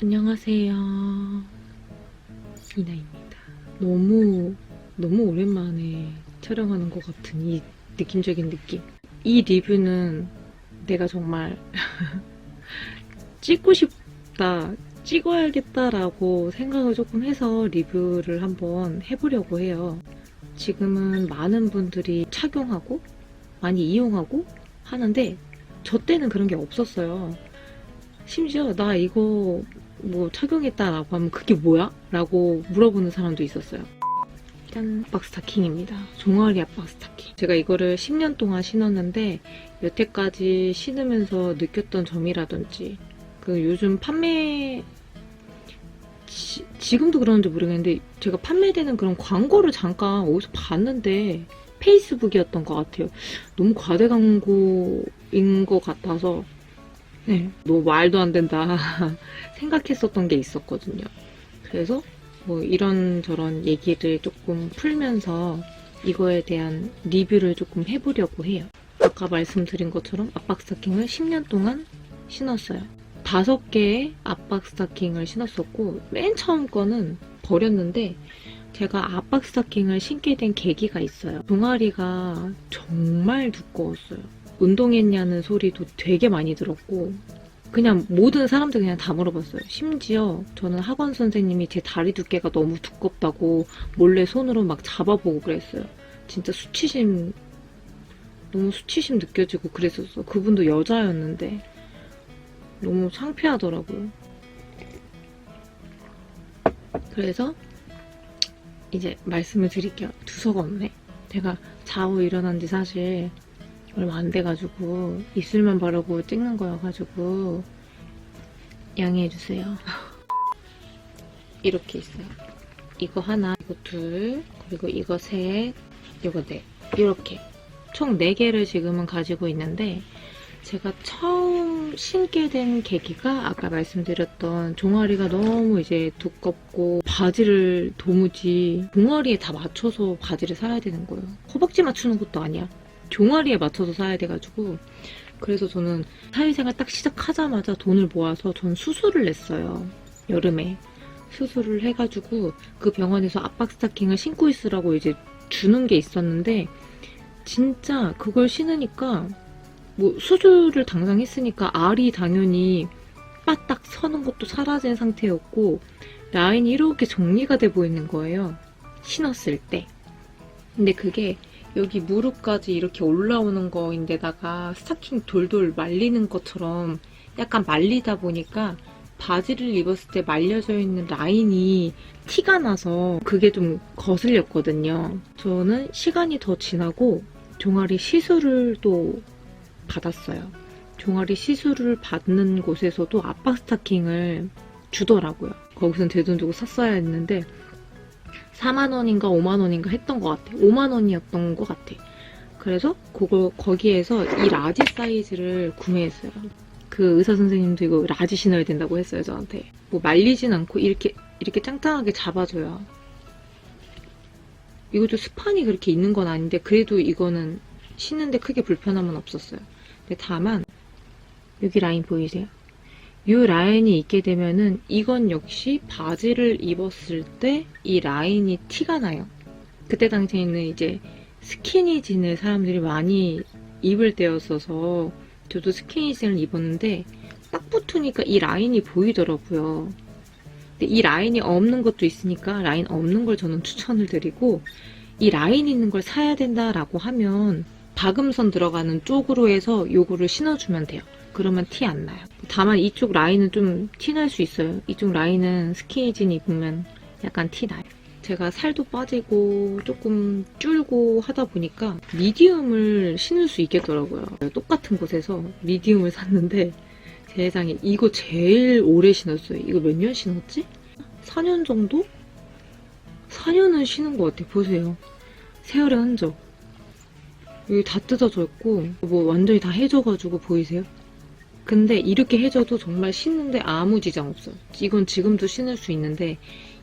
안녕하세요. 이나입니다. 너무, 너무 오랜만에 촬영하는 것 같은 이 느낌적인 느낌. 이 리뷰는 내가 정말 찍고 싶다, 찍어야겠다라고 생각을 조금 해서 리뷰를 한번 해보려고 해요. 지금은 많은 분들이 착용하고 많이 이용하고 하는데 저 때는 그런 게 없었어요. 심지어 나 이거 뭐 착용했다라고 하면 그게 뭐야? 라고 물어보는 사람도 있었어요. 짠, 압박 스타킹입니다. 종아리 압박 스타킹. 제가 이거를 10년 동안 신었는데 여태까지 신으면서 느꼈던 점이라든지 그 요즘 판매 지, 지금도 그러는지 모르겠는데 제가 판매되는 그런 광고를 잠깐 어디서 봤는데 페이스북이었던 것 같아요. 너무 과대 광고인 것 같아서 네, 뭐 말도 안 된다 생각했었던 게 있었거든요. 그래서 뭐 이런저런 얘기를 조금 풀면서 이거에 대한 리뷰를 조금 해보려고 해요. 아까 말씀드린 것처럼 압박 스타킹을 10년 동안 신었어요. 다섯 개의 압박 스타킹을 신었었고 맨 처음 거는 버렸는데 제가 압박 스타킹을 신게 된 계기가 있어요. 종아리가 정말 두꺼웠어요. 운동했냐는 소리도 되게 많이 들었고 그냥 모든 사람들 그냥 다 물어봤어요. 심지어 저는 학원 선생님이 제 다리 두께가 너무 두껍다고 몰래 손으로 막 잡아보고 그랬어요. 진짜 수치심 너무 수치심 느껴지고 그랬었어. 그분도 여자였는데 너무 창피하더라고요. 그래서 이제 말씀을 드릴게요. 두서가 없네. 제가 자고 일어난 지 사실 얼마 안 돼가지고 입술만 바르고 찍는 거여가지고 양해해주세요. 이렇게 있어요. 이거 하나, 이거 둘, 그리고 이거 셋, 이거 넷. 이렇게 총 4개를 지금은 가지고 있는데 제가 처음 신게 된 계기가 아까 말씀드렸던 종아리가 너무 이제 두껍고 바지를 도무지 종아리에 다 맞춰서 바지를 사야 되는 거예요. 허벅지 맞추는 것도 아니야. 종아리에 맞춰서 사야 돼가지고 그래서 저는 사회생활 딱 시작하자마자 돈을 모아서 전 수술을 냈어요. 여름에 수술을 해가지고 그 병원에서 압박 스타킹을 신고 있으라고 이제 주는 게 있었는데 진짜 그걸 신으니까 뭐 수술을 당장 했으니까 알이 당연히 빠딱 서는 것도 사라진 상태였고 라인이 이렇게 정리가 돼 보이는 거예요. 신었을 때. 근데 그게 여기 무릎까지 이렇게 올라오는 거인데다가 스타킹 돌돌 말리는 것처럼 약간 말리다 보니까 바지를 입었을 때 말려져 있는 라인이 티가 나서 그게 좀 거슬렸거든요. 저는 시간이 더 지나고 종아리 시술을 또 받았어요. 종아리 시술을 받는 곳에서도 압박 스타킹을 주더라고요. 거기선 제 돈 주고 샀어야 했는데 4만원인가 5만원인가 했던 것 같아. 5만원이었던 것 같아. 그래서 그거 거기에서 이 라지 사이즈를 구매했어요. 그 의사 선생님도 이거 라지 신어야 된다고 했어요 저한테. 뭐 말리진 않고 이렇게 이렇게 짱짱하게 잡아줘요. 이것도 스판이 그렇게 있는 건 아닌데 그래도 이거는 신는데 크게 불편함은 없었어요. 근데 다만 여기 라인 보이세요? 이 라인이 있게 되면은 이건 역시 바지를 입었을 때 이 라인이 티가 나요. 그때 당시에는 이제 스키니진을 사람들이 많이 입을 때였어서 저도 스키니진을 입었는데 딱 붙으니까 이 라인이 보이더라고요. 근데 이 라인이 없는 것도 있으니까 라인 없는 걸 저는 추천을 드리고 이 라인 있는 걸 사야 된다라고 하면 박음선 들어가는 쪽으로 해서 요거를 신어주면 돼요. 그러면 티 안 나요. 다만 이쪽 라인은 좀 티 날 수 있어요. 이쪽 라인은 스키니진 입으면 약간 티 나요. 제가 살도 빠지고 조금 줄고 하다 보니까 미디움을 신을 수 있겠더라고요. 똑같은 곳에서 미디움을 샀는데 세상에 이거 제일 오래 신었어요. 이거 몇 년 신었지? 4년 정도? 4년은 신은 것 같아요. 보세요. 세월의 흔적. 여기 다 뜯어져 있고 뭐 완전히 다 해져가지고 보이세요? 근데 이렇게 해줘도 정말 신는데 아무 지장 없어요. 이건 지금도 신을 수 있는데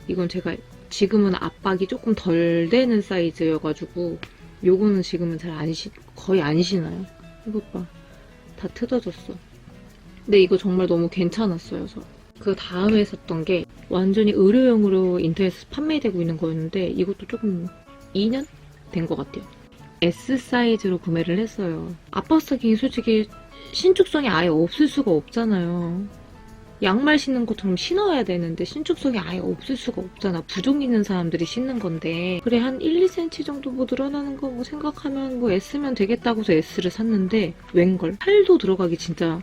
이건 제가 지금은 압박이 조금 덜 되는 사이즈여가지고 요거는 지금은 잘 안 신, 거의 안 신어요. 이것 봐. 다 뜯어졌어. 근데 이거 정말 너무 괜찮았어요, 저. 그 다음에 샀던 게 완전히 의료용으로 인터넷에서 판매되고 있는 거였는데 이것도 조금 2년 된 것 같아요. S 사이즈로 구매를 했어요. 아빠 스타킹이 솔직히 신축성이 아예 없을 수가 없잖아요. 양말 신는 것처럼 신어야 되는데 신축성이 아예 없을 수가 없잖아. 부종 있는 사람들이 신는 건데 그래 한 1, 2cm 정도 뭐 늘어나는 거 뭐 생각하면 뭐 S면 되겠다고 해서 S를 샀는데 웬걸 팔도 들어가기 진짜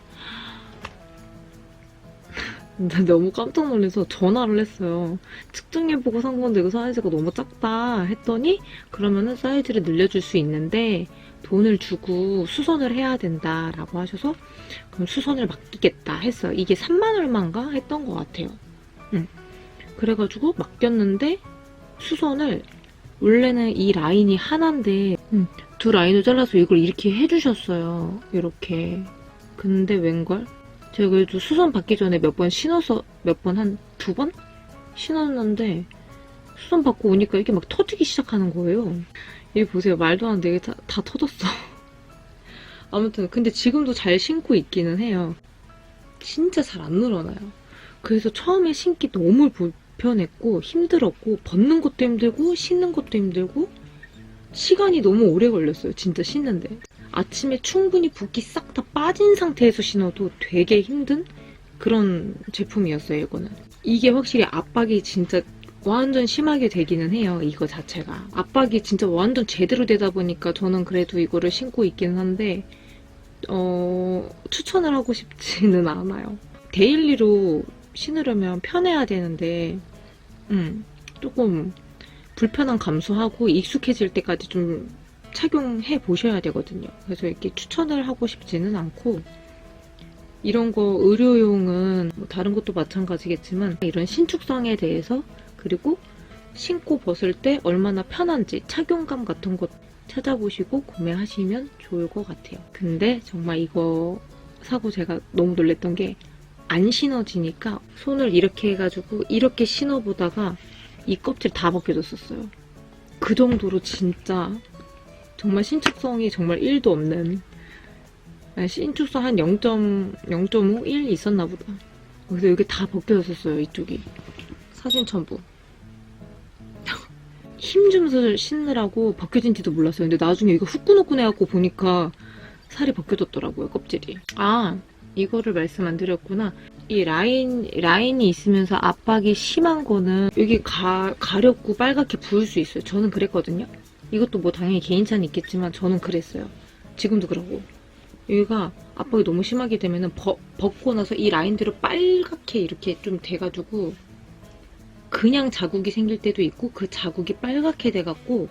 나 너무 깜짝 놀라서 전화를 했어요. 측정해보고 산 건데 이거 사이즈가 너무 작다 했더니 그러면은 사이즈를 늘려줄 수 있는데 돈을 주고 수선을 해야 된다라고 하셔서 그럼 수선을 맡기겠다 했어요. 이게 3만 얼마인가 했던 것 같아요. 응. 그래가지고 맡겼는데 수선을 원래는 이 라인이 하나인데 응, 두 라인을 잘라서 이걸 이렇게 해주셨어요. 이렇게. 근데 웬걸? 제가 그래도 수선 받기 전에 몇 번 신어서 몇 번 한 두 번 신었는데 수선 받고 오니까 이게 막 터지기 시작하는 거예요. 여기 보세요. 말도 안 되게 다, 다 터졌어. 아무튼 근데 지금도 잘 신고 있기는 해요. 진짜 잘 안 늘어나요. 그래서 처음에 신기 너무 불편했고 힘들었고 벗는 것도 힘들고 신는 것도 힘들고 시간이 너무 오래 걸렸어요. 진짜 신는데. 아침에 충분히 붓기 싹 다 빠진 상태에서 신어도 되게 힘든 그런 제품이었어요, 이거는. 이게 확실히 압박이 진짜 완전 심하게 되기는 해요, 이거 자체가. 압박이 진짜 완전 제대로 되다 보니까 저는 그래도 이거를 신고 있기는 한데, 어, 추천을 하고 싶지는 않아요. 데일리로 신으려면 편해야 되는데, 음, 조금 불편함 감수하고 익숙해질 때까지 좀 착용해 보셔야 되거든요. 그래서 이렇게 추천을 하고 싶지는 않고 이런 거 의료용은 뭐 다른 것도 마찬가지겠지만 이런 신축성에 대해서 그리고 신고 벗을 때 얼마나 편한지 착용감 같은 것 찾아보시고 구매하시면 좋을 것 같아요. 근데 정말 이거 사고 제가 너무 놀랬던 게 안 신어지니까 손을 이렇게 해가지고 이렇게 신어보다가 이 껍질 다 벗겨졌었어요. 그 정도로 진짜 정말 신축성이 정말 1도 없는 아니, 신축성 한 0.0.5, 1 있었나 보다. 그래서 여기 다 벗겨졌었어요, 이쪽이. 사진 첨부. 힘 주면서 신느라고 벗겨진 지도 몰랐어요. 근데 나중에 이거 후끈후끈 해갖고 보니까 살이 벗겨졌더라고요, 껍질이. 아, 이거를 말씀 안 드렸구나. 이 라인, 라인이 있으면서 압박이 심한 거는 여기 가, 가렵고 빨갛게 부을 수 있어요. 저는 그랬거든요. 이것도 뭐 당연히 개인차는 있겠지만 저는 그랬어요. 지금도 그러고. 여기가 압박이 너무 심하게 되면은 벗, 벗고 나서 이 라인대로 빨갛게 이렇게 좀 돼가지고 그냥 자국이 생길 때도 있고 그 자국이 빨갛게 돼갖고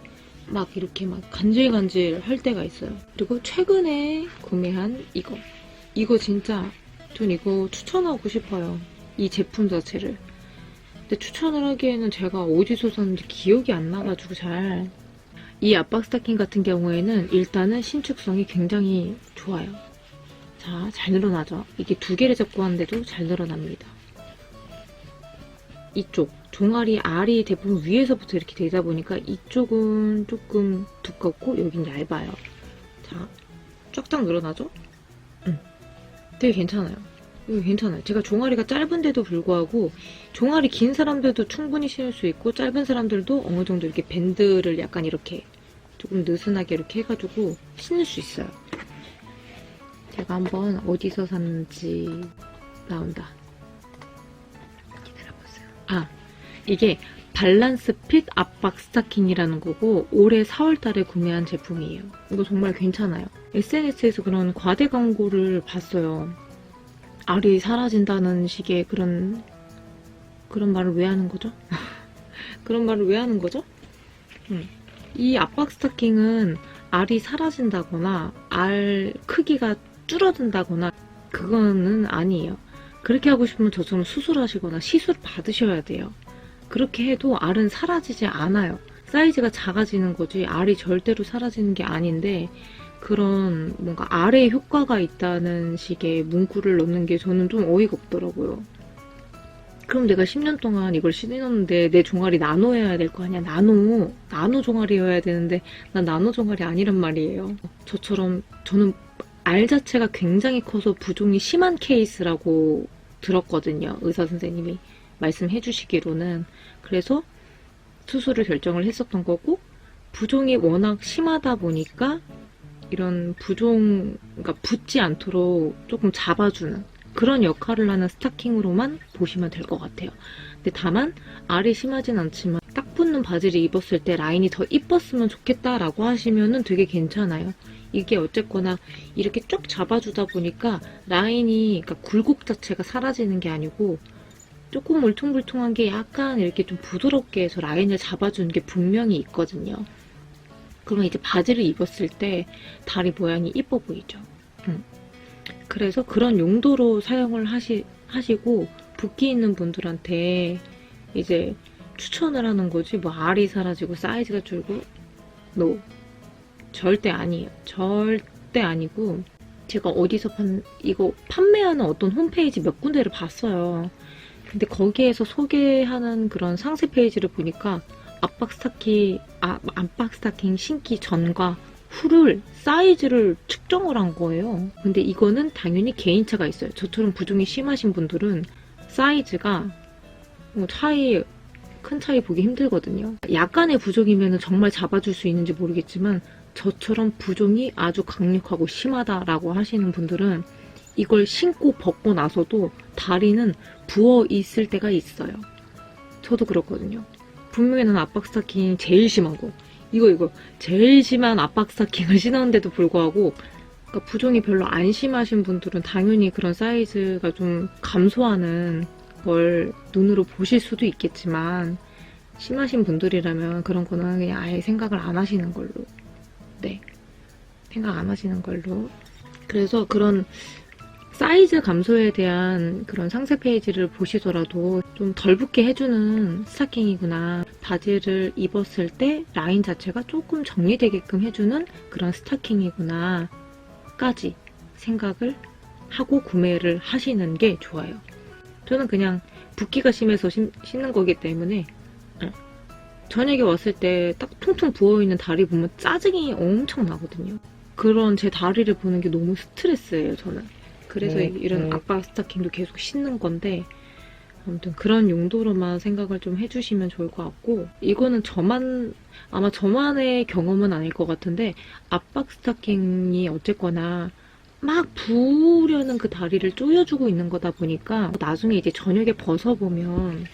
막 이렇게 막 간질간질 할 때가 있어요. 그리고 최근에 구매한 이거. 이거 진짜 전 이거 추천하고 싶어요. 이 제품 자체를. 근데 추천을 하기에는 제가 어디서 샀는지 기억이 안 나가지고 잘. 이 압박 스타킹 같은 경우에는 일단은 신축성이 굉장히 좋아요. 자, 잘 늘어나죠? 이게 두 개를 잡고 하는데도 잘 늘어납니다. 이쪽, 종아리 알이 대부분 위에서부터 이렇게 되다 보니까 이쪽은 조금 두껍고 여긴 얇아요. 자, 쫙쫙 늘어나죠? 응. 되게 괜찮아요. 이거 괜찮아요. 제가 종아리가 짧은데도 불구하고 종아리 긴 사람들도 충분히 신을 수 있고 짧은 사람들도 어느 정도 이렇게 밴드를 약간 이렇게 조금 느슨하게 이렇게 해가지고 신을 수 있어요. 제가 한번 어디서 샀는지 나온다. 기다려보세요. 아, 이게 밸런스 핏 압박 스타킹이라는 거고 올해 4월달에 구매한 제품이에요. 이거 정말 괜찮아요. SNS에서 그런 과대 광고를 봤어요. 알이 사라진다는 식의 그런 그런 말을 왜 하는 거죠? 그런 말을 왜 하는 거죠? 음. 이 압박 스타킹은 알이 사라진다거나 알 크기가 줄어든다거나 그거는 아니에요. 그렇게 하고 싶으면 저처럼 수술하시거나 시술 받으셔야 돼요. 그렇게 해도 알은 사라지지 않아요. 사이즈가 작아지는 거지 알이 절대로 사라지는 게 아닌데 그런 뭔가 알에 효과가 있다는 식의 문구를 넣는 게 저는 좀 어이가 없더라고요. 그럼 내가 10년 동안 이걸 신었는데 내 종아리 나눠야 될 거 아니야? 나눠. 나눠 종아리여야 되는데 난 나눠 종아리 아니란 말이에요. 저처럼 저는 알 자체가 굉장히 커서 부종이 심한 케이스라고 들었거든요. 의사 선생님이 말씀해 주시기로는. 그래서 수술을 결정을 했었던 거고, 부종이 워낙 심하다 보니까 이런 부종, 그러니까 붙지 않도록 조금 잡아주는 그런 역할을 하는 스타킹으로만 보시면 될 것 같아요. 근데 다만 알이 심하진 않지만 딱 붙는 바지를 입었을 때 라인이 더 이뻤으면 좋겠다라고 하시면은 되게 괜찮아요. 이게 어쨌거나 이렇게 쭉 잡아주다 보니까 라인이 그러니까 굴곡 자체가 사라지는 게 아니고 조금 울퉁불퉁한 게 약간 이렇게 좀 부드럽게 해서 라인을 잡아주는 게 분명히 있거든요. 그러면 이제 바지를 입었을 때 다리 모양이 이뻐 보이죠. 음. 그래서 그런 용도로 사용을 하시, 하시고 붓기 있는 분들한테 이제 추천을 하는 거지 뭐 알이 사라지고 사이즈가 줄고 no 절대 아니에요 절대 아니고 제가 어디서 판 이거 판매하는 어떤 홈페이지 몇 군데를 봤어요 근데 거기에서 소개하는 그런 상세 페이지를 보니까 압박 스타킹 아 압박 스타킹 신기 전과 후를 사이즈를 측정을 한 거예요. 근데 이거는 당연히 개인차가 있어요. 저처럼 부종이 심하신 분들은 사이즈가 뭐 차이 큰 차이 보기 힘들거든요. 약간의 부종이면 정말 잡아줄 수 있는지 모르겠지만 저처럼 부종이 아주 강력하고 심하다라고 하시는 분들은 이걸 신고 벗고 나서도 다리는 부어 있을 때가 있어요. 저도 그렇거든요. 분명히 난 압박 스타킹이 제일 거. 이거 이거 제일 심한 압박 스타킹을 신었는데도 불구하고 그러니까 부종이 별로 안 심하신 분들은 당연히 그런 사이즈가 좀 감소하는 걸 눈으로 보실 수도 있겠지만 심하신 분들이라면 그런 거는 그냥 아예 생각을 안 하시는 걸로 네 생각 안 하시는 걸로 그래서 그런 사이즈 감소에 대한 그런 상세 페이지를 보시더라도 좀 덜 붙게 해주는 스타킹이구나. 바지를 입었을 때 라인 자체가 조금 정리되게끔 해주는 그런 스타킹이구나. 까지 생각을 하고 구매를 하시는 게 좋아요. 저는 그냥 붓기가 심해서 신, 신는 거기 때문에 어, 저녁에 왔을 때 딱 퉁퉁 부어있는 다리 보면 짜증이 엄청 나거든요. 그런 제 다리를 보는 게 너무 스트레스예요, 저는. 그래서 음, 이런 음. 압박 스타킹도 계속 신는 건데 아무튼 그런 용도로만 생각을 좀 해주시면 좋을 것 같고 이거는 저만 아마 저만의 경험은 아닐 것 같은데 압박 스타킹이 어쨌거나 막 부으려는 그 다리를 조여주고 있는 거다 보니까 나중에 이제 저녁에 벗어보면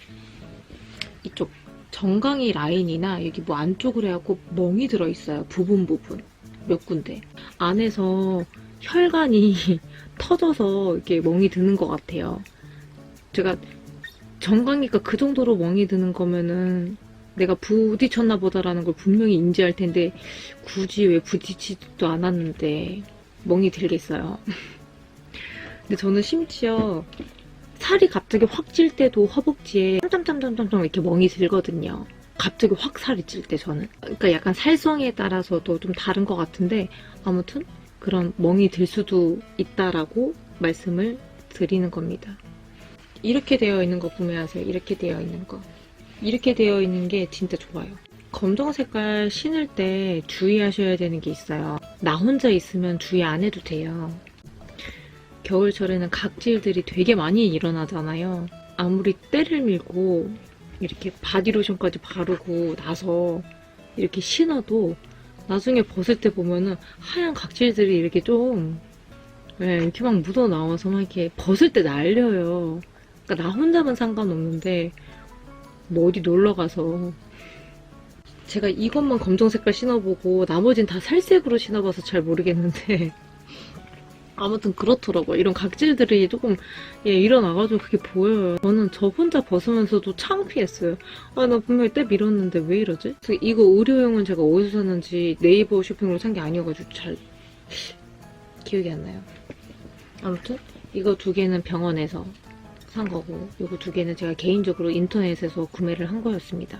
이쪽 정강이 라인이나 여기 뭐 안쪽으로 해갖고 멍이 들어있어요 부분 부분 몇 군데 안에서 혈관이 터져서 이렇게 멍이 드는 것 같아요. 제가 정강이가 그 정도로 멍이 드는 거면은 내가 부딪혔나 보다라는 걸 분명히 인지할 텐데 굳이 왜 부딪히지도 않았는데 멍이 들겠어요. 근데 저는 심지어 살이 갑자기 확 찔 때도 허벅지에 짬짬짬짬짬 이렇게 멍이 들거든요. 갑자기 확 살이 찔 때 저는. 그러니까 약간 살성에 따라서도 좀 다른 것 같은데 아무튼 그런 멍이 들 수도 있다라고 말씀을 드리는 겁니다. 이렇게 되어 있는 거 구매하세요. 이렇게 되어 있는 거. 이렇게 되어 있는 게 진짜 좋아요. 검정 색깔 신을 때 주의하셔야 되는 게 있어요. 나 혼자 있으면 주의 안 해도 돼요. 겨울철에는 각질들이 되게 많이 일어나잖아요. 아무리 때를 밀고 이렇게 바디로션까지 바르고 나서 이렇게 신어도 나중에 벗을 때 보면은 하얀 각질들이 이렇게 좀 네, 이렇게 막 묻어 나와서 막 이렇게 벗을 때 날려요. 그러니까 나 혼자만 상관없는데 뭐 어디 놀러 가서 제가 이것만 검정 색깔 신어보고 나머진 다 살색으로 신어봐서 잘 모르겠는데 아무튼 그렇더라고요. 이런 각질들이 조금 예, 일어나가지고 그게 보여요. 저는 저 혼자 벗으면서도 창피했어요. 아, 나 분명히 때 밀었는데 왜 이러지? 이거 의료용은 제가 어디서 샀는지 네이버 쇼핑으로 산 게 아니어가지고 잘 기억이 안 나요. 아무튼 이거 두 개는 병원에서 산 거고 이거 두 개는 제가 개인적으로 인터넷에서 구매를 한 거였습니다.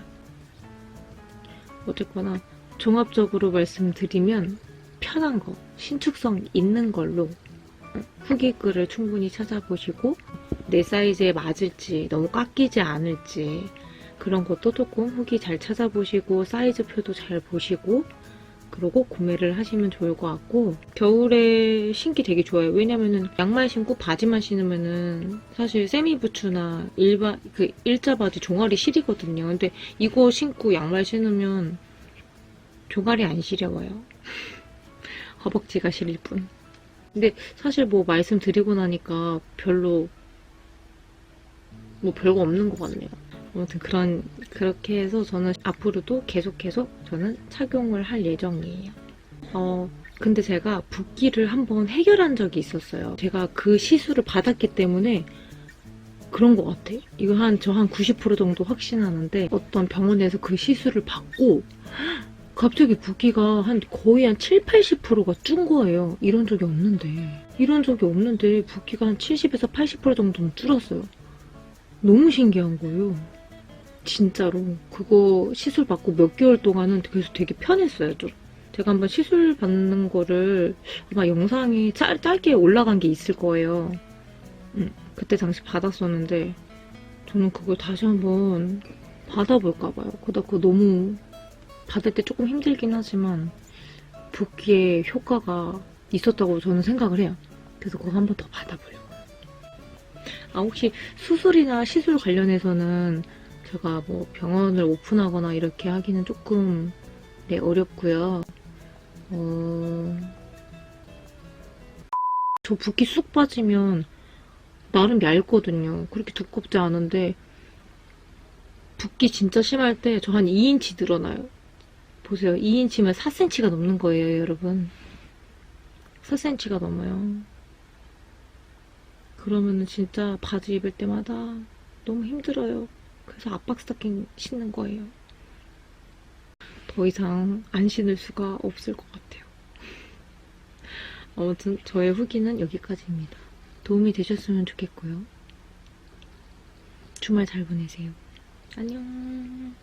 어쨌거나 종합적으로 말씀드리면 편한 거, 신축성 있는 걸로 후기 글을 충분히 찾아보시고 내 사이즈에 맞을지 너무 깎이지 않을지 그런 것도 조금 후기 잘 찾아보시고 사이즈표도 잘 보시고 그러고 구매를 하시면 좋을 것 같고 겨울에 신기 되게 좋아요. 왜냐면은 양말 신고 바지만 신으면은 사실 세미 부츠나 일반 그 일자 바지 종아리 시리거든요. 근데 이거 신고 양말 신으면 종아리 안 시려워요. 허벅지가 시릴 뿐. 근데 사실 뭐 말씀드리고 나니까 별로 뭐 별거 없는 것 같네요. 아무튼 그런 그렇게 해서 저는 앞으로도 계속해서 저는 착용을 할 예정이에요. 어 근데 제가 붓기를 한번 해결한 적이 있었어요. 제가 그 시술을 받았기 때문에 그런 것 같아. 이거 한 저 한 90% 정도 확신하는데 어떤 병원에서 그 시술을 받고 갑자기 붓기가 한 거의 한 7, 80%가 준 거예요. 이런 적이 없는데. 이런 적이 없는데 붓기가 한 70에서 80% 정도는 줄었어요. 너무 신기한 거예요. 진짜로. 그거 시술 받고 몇 개월 동안은 그래서 되게 편했어요, 좀. 제가 한번 시술 받는 거를 아마 영상이 짧, 짧게 올라간 게 있을 거예요. 음, 그때 당시 받았었는데 저는 그걸 다시 한번 받아볼까 봐요. 그러다 그거 너무 받을 때 조금 힘들긴 하지만 붓기에 효과가 있었다고 저는 생각을 해요. 그래서 그거 한번 더 받아보려고. 아, 혹시 수술이나 시술 관련해서는 제가 뭐 병원을 오픈하거나 이렇게 하기는 조금 네, 어렵고요. 어... 저 붓기 쑥 빠지면 나름 얇거든요. 그렇게 두껍지 않은데 붓기 진짜 심할 때 저 한 2인치 늘어나요. 보세요. 2인치면 4cm가 넘는 거예요, 여러분. 4cm가 넘어요. 그러면은 진짜 바지 입을 때마다 너무 힘들어요. 그래서 압박 스타킹 신는 거예요. 더 이상 안 신을 수가 없을 것 같아요. 아무튼 저의 후기는 여기까지입니다. 도움이 되셨으면 좋겠고요. 주말 잘 보내세요. 안녕.